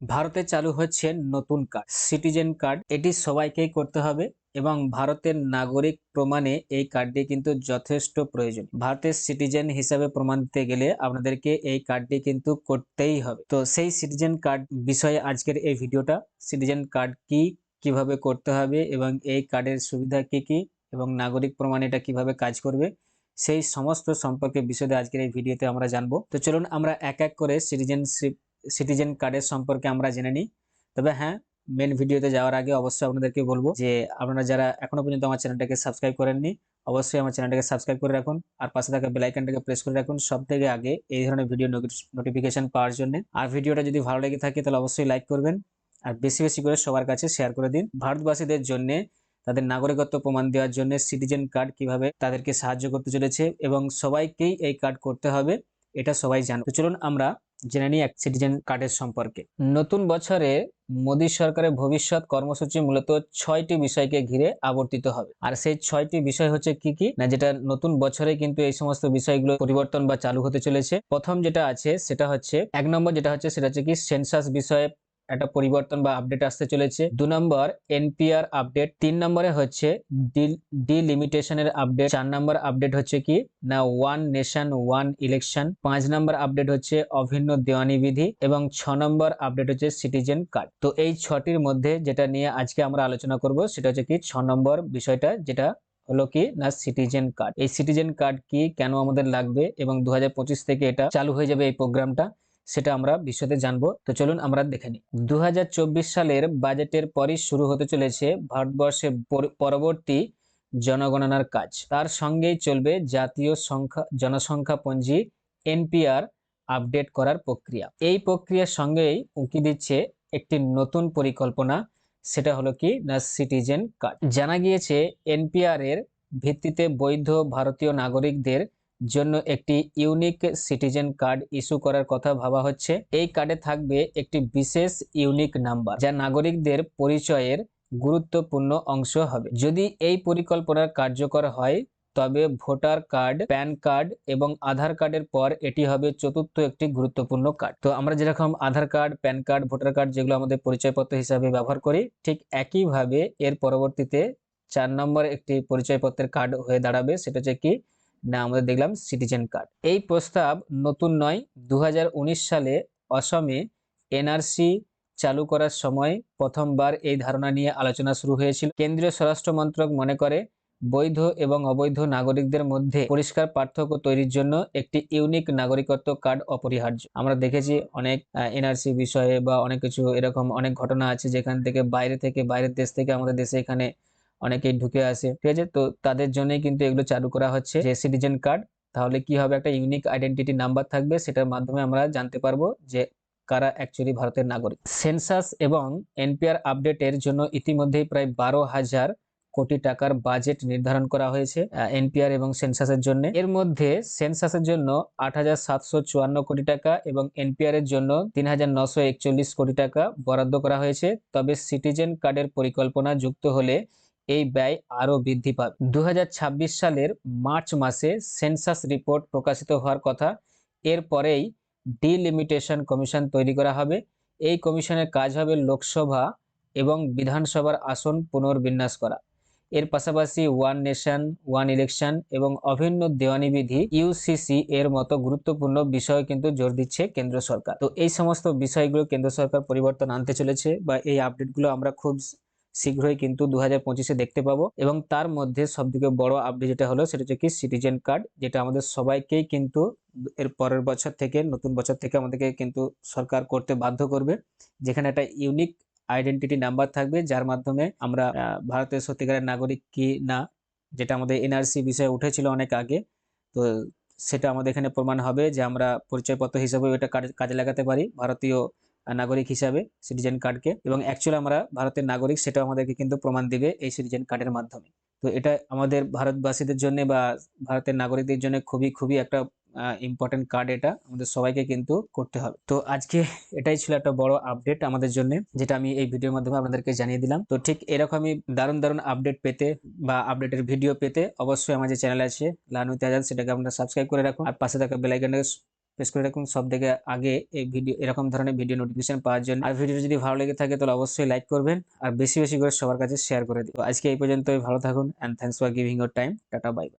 ভারতে চালু হচ্ছে নতুন কার্ড সিটিজেন কার্ড এটি সবাইকেই করতে হবে এবং ভারতের নাগরিক প্রমাণে এই কার্ডটি কিন্তু যথেষ্ট প্রয়োজন। ভারতের সিটিজেন হিসাবে প্রমাণ দিতে গেলে আপনাদেরকে এই কার্ডটি কিন্তু করতেই হবে। তো সেই সিটিজেন কার্ড বিষয়ে আজকের এই ভিডিওটা সিটিজেন কার্ড কি, কীভাবে করতে হবে এবং এই কার্ডের সুবিধা কি কি এবং নাগরিক প্রমাণ এটা কীভাবে কাজ করবে, সেই সমস্ত সম্পর্কে বিশদে আজকের এই ভিডিওতে আমরা জানব। তো চলুন আমরা এক এক করে সিটিজেনশিপ সিটিজেন কার্ডের সম্পর্কে আমরা জেনে নিই। তবে হ্যাঁ মেন ভিডিওতে যাওয়ার আগে অবশ্যই আপনাদেরকে বলব যে, আপনারা যারা এখনও পর্যন্ত আমার চ্যানেলটাকে সাবস্ক্রাইব করেননি, অবশ্যই আমার চ্যানেলটাকে সাবস্ক্রাইব করে রাখুন। আর পাশে থাকা বেল আইকনটাকে প্রেস করে রাখুন সব থেকে আগে এই ধরনের ভিডিও নোটিফিকেশন পাওয়ার জন্য। আর ভিডিওটা যদি ভালো লেগে থাকে, তাহলে অবশ্যই লাইক করবেন। আর বেশি বেশি করে সবার কাছে শেয়ার করে দিন। ভারতবাসীদের জন্য, তাদের নাগরিকত্ব প্রমাণ দেওয়ার জন্য সিটিজেন কার্ড কীভাবে তাদেরকে সাহায্য করতে চলেছে এবং সবাইকেই এই কার্ড করতে হবে, এটা সবাই জানো। চলুন আমরা জেনে নিই এক সিটিজেন কার্ডের সম্পর্কে। নতুন বছরে মোদী সরকারের ভবিষ্যৎ কর্মসূচি মূলত ছয়টি বিষয়কে ঘিরে আবর্তিত হবে। আর সেই ছয়টি বিষয় হচ্ছে কি কি? না, যেটা নতুন বছরে কিন্তু এই সমস্ত বিষয়গুলো পরিবর্তন বা চালু হতে চলেছে। প্রথম যেটা আছে, সেটা হচ্ছে, এক নম্বর যেটা হচ্ছে, সেটা হচ্ছে কি সেন্সাস বিষয়ে একটা পরিবর্তন বা আপডেট আসতে চলেছে। দু নম্বর এনপিআর আপডেট তিন নম্বরে হচ্ছে ডিলিমিটেশনের আপডেট চার নম্বর আপডেট হচ্ছে কি? না ওয়ান নেশন ওয়ান ইলেকশন পাঁচ নম্বর আপডেট হচ্ছে অভিন্ন দেওয়ানি বিধি এবং ছ নম্বর আপডেট হচ্ছে সিটিজেন কার্ড তো এই ছটির মধ্যে যেটা নিয়ে আজকে আমরা আলোচনা করব সেটা হচ্ছে কি? ছ নম্বর বিষয়টা যেটা হলো কি? না সিটিজেন কার্ড এই সিটিজেন কার্ড কি? কেন আমাদের লাগবে? এবং দু হাজার পঁচিশ থেকে এটা চালু হয়ে যাবে এই প্রোগ্রামটা সেটা আমরা বিশ্বতে জানব। তো চলুন আমরা দেখে নিই। দু হাজার চব্বিশ সালের বাজেটের পরই শুরু হতে চলেছে ভারতবর্ষে পরবর্তী জনগণনার কাজ। তার সঙ্গেই চলবে জাতীয় সংখ্যা, জনসংখ্যা পঞ্জি এনপিআর আপডেট করার প্রক্রিয়া। এই প্রক্রিয়ার সঙ্গেই উঁকি দিচ্ছে একটি নতুন পরিকল্পনা, সেটা হলো কি? না সিটিজেন কার্ড। জানা গিয়েছে এনপিআর এর ভিত্তিতে বৈধ ভারতীয় নাগরিকদের জন্য একটি ইউনিক সিটিজেন কার্ড ইস্যু করার কথা ভাবা হচ্ছে। এই কার্ডে থাকবে একটি বিশেষ ইউনিক নাম্বার, যা নাগরিকদের পরিচয়ের গুরুত্বপূর্ণ অংশ হবে। যদি এই পরিকল্পনা কার্যকর হয়, তবে ভোটার কার্ড, প্যান কার্ড এবং আধার কার্ডের পর এটি হবে চতুর্থ একটি গুরুত্বপূর্ণ কার্ড। তো আমরা যেরকম Aadhaar card, PAN card, voter card যেগুলো আমাদের পরিচয়পত্র হিসাবে ব্যবহার করি, ঠিক একইভাবে এর পরবর্তীতে চার নম্বর একটি পরিচয়পত্রের কার্ড হয়ে দাঁড়াবে। সেটা হচ্ছে কি না আমরা দেখলাম সিটিজেন কার্ড এই প্রস্তাব নতুন নয় দু সালে অসমে এনআরসি চালু করার সময় প্রথমবার এই ধারণা নিয়ে আলোচনা শুরু হয়েছিল। কেন্দ্রীয় স্বরাষ্ট্র মন্ত্রক মনে করে, বৈধ এবং অবৈধ নাগরিকদের মধ্যে পরিষ্কার পার্থক্য তৈরির জন্য একটি ইউনিক নাগরিকত্ব কার্ড অপরিহার্য। আমরা দেখেছি অনেক এনআরসি বিষয়ে বা অনেক কিছু এরকম অনেক ঘটনা আছে যেখান থেকে বাইরে থেকে, বাইরের দেশ থেকে আমাদের দেশে এখানে অনেকেই ঢুকে আসে, ঠিক আছে? তো তাদের জন্যই কিন্তু এগুলো চালু করা হচ্ছে। যে সিটিজেন কার্ড তাহলে কি হবে? একটা ইউনিক আইডেন্টিটি নাম্বার থাকবে, সেটার মাধ্যমে আমরা জানতে পারব যে কারা অ্যাকচুয়ালি ভারতের নাগরিক। সেন্সাস এবং এনপিআর আপডেটের জন্য ইতিমধ্যেই প্রায় বারো হাজার কোটি টাকার বাজেট নির্ধারণ করা হয়েছে এনপিআর এবং সেন্সাসের জন্য। এর মধ্যে সেন্সাসের জন্য আট হাজার সাতশো চুয়ান্ন কোটি টাকা এবং এনপিআর এর জন্য তিন কোটি টাকা বরাদ্দ করা হয়েছে। তবে সিটিজেন কার্ডের পরিকল্পনা যুক্ত হলে এই ব্যয় আরও বৃদ্ধি পাবে। দু হাজার ছাব্বিশ সালের মার্চ মাসে সেন্সাস রিপোর্ট প্রকাশিত হওয়ার কথা। এরপরেই ডিলিমিটেশন কমিশন তৈরি করা হবে। এই কমিশনের কাজ হবে লোকসভা এবং বিধানসভার আসন পুনর্বিন্যাস করা। এর পাশাপাশি ওয়ান নেশন, ওয়ান ইলেকশন এবং অভিন্ন দেওয়ানি বিধি ইউসিসি এর মতো গুরুত্বপূর্ণ বিষয় কিন্তু জোর দিচ্ছে কেন্দ্র সরকার। তো এই সমস্ত বিষয়গুলো কেন্দ্র সরকার পরিবর্তন আনতে চলেছে বা এই আপডেটগুলো আমরা খুব শীঘ্রই কিন্তু দু হাজার দেখতে পাবো। এবং তার মধ্যে সব থেকে বড় আপডেট যেটা হলো, সেটা হচ্ছে কি সিটিজেন কার্ড যেটা আমাদের সবাইকেই কিন্তু এর পরের বছর থেকে, নতুন বছর থেকে আমাদেরকে কিন্তু সরকার করতে বাধ্য করবে। যেখানে একটা ইউনিক আইডেন্টিটি নাম্বার থাকবে, যার মাধ্যমে আমরা ভারতের সত্যিকারের নাগরিক কি না, যেটা আমাদের এনআরসি বিষয়ে উঠেছিল অনেক আগে। তো সেটা আমাদের এখানে প্রমাণ হবে যে আমরা পরিচয়পত্র হিসেবে এটা কাজে লাগাতে পারি। ভারতীয় নাগরিক হিসাবে সিটিজেন কার্ডকে এবং অ্যাকচুয়ালি আমরা ভারতের নাগরিক সেটাও আমাদেরকে কিন্তু প্রমাণ দিবে এই সিটিজেন কার্ডের মাধ্যমে। তো এটা আমাদের ভারতবাসীদের জন্য বা ভারতের নাগরিকদের জন্য খুবই খুবই একটা ইম্পর্টেন্ট কার্ড এটা। আমাদের সবাইকে কিন্তু করতে হবে। তো আজকে এটাই ছিল একটা বড় আপডেট আমাদের জন্য, যেটা আমি এই ভিডিওর মাধ্যমে আপনাদেরকে জানিয়ে দিলাম। তো ঠিক এরকমই দারুণ দারুণ আপডেট পেতে বা আপডেটের ভিডিও পেতে অবশ্যই আমার যে চ্যানেল আছে লানু আজাদ সেটাকে আপনারা সাবস্ক্রাইব করে রাখুন। আর পাশে থাকা বেলাইকনটাকে প্রেস করে রাখুন সব থেকে আগে এই ভিডিও এরকম ধরনের ভিডিও নোটিফিকেশন পাওয়ার জন্য। আর ভিডিও যদি ভালো লেগে থাকে তাহলে অবশ্যই লাইক করবেন আর বেশি বেশি করে সবার কাছে শেয়ার করে দিন আজকে এই পর্যন্তই, ভালো থাকুন and thanks for giving your time tata bye